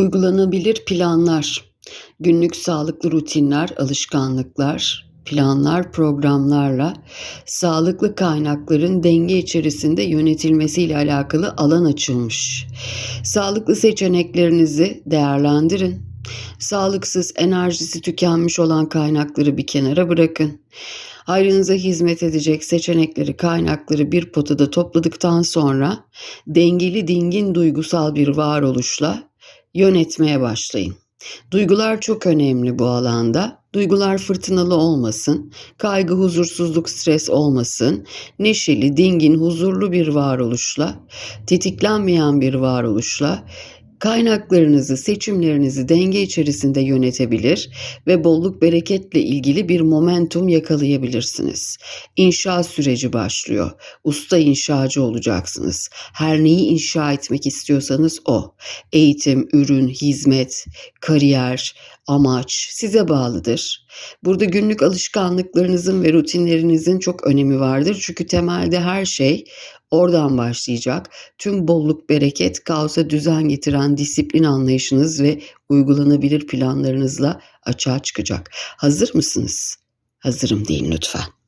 Uygulanabilir planlar, günlük sağlıklı rutinler, alışkanlıklar, planlar, programlarla sağlıklı kaynakların denge içerisinde yönetilmesiyle alakalı alan açılmış. Sağlıklı seçeneklerinizi değerlendirin. Sağlıksız, enerjisi tükenmiş olan kaynakları bir kenara bırakın. Hayrınıza hizmet edecek seçenekleri, kaynakları bir potada topladıktan sonra dengeli, dingin duygusal bir varoluşla yönetmeye başlayın. Duygular çok önemli bu alanda. Duygular fırtınalı olmasın, kaygı, huzursuzluk, stres olmasın. Neşeli, dingin, huzurlu bir varoluşla, tetiklenmeyen bir varoluşla kaynaklarınızı, seçimlerinizi denge içerisinde yönetebilir ve bolluk bereketle ilgili bir momentum yakalayabilirsiniz. İnşa süreci başlıyor. Usta inşacı olacaksınız. Her neyi inşa etmek istiyorsanız o. Eğitim, ürün, hizmet, kariyer, amaç size bağlıdır. Burada günlük alışkanlıklarınızın ve rutinlerinizin çok önemi vardır. Çünkü temelde her şey oradan başlayacak. Tüm bolluk, bereket, kaosa düzen getiren disiplin anlayışınız ve uygulanabilir planlarınızla açığa çıkacak. Hazır mısınız? Hazırım deyin lütfen.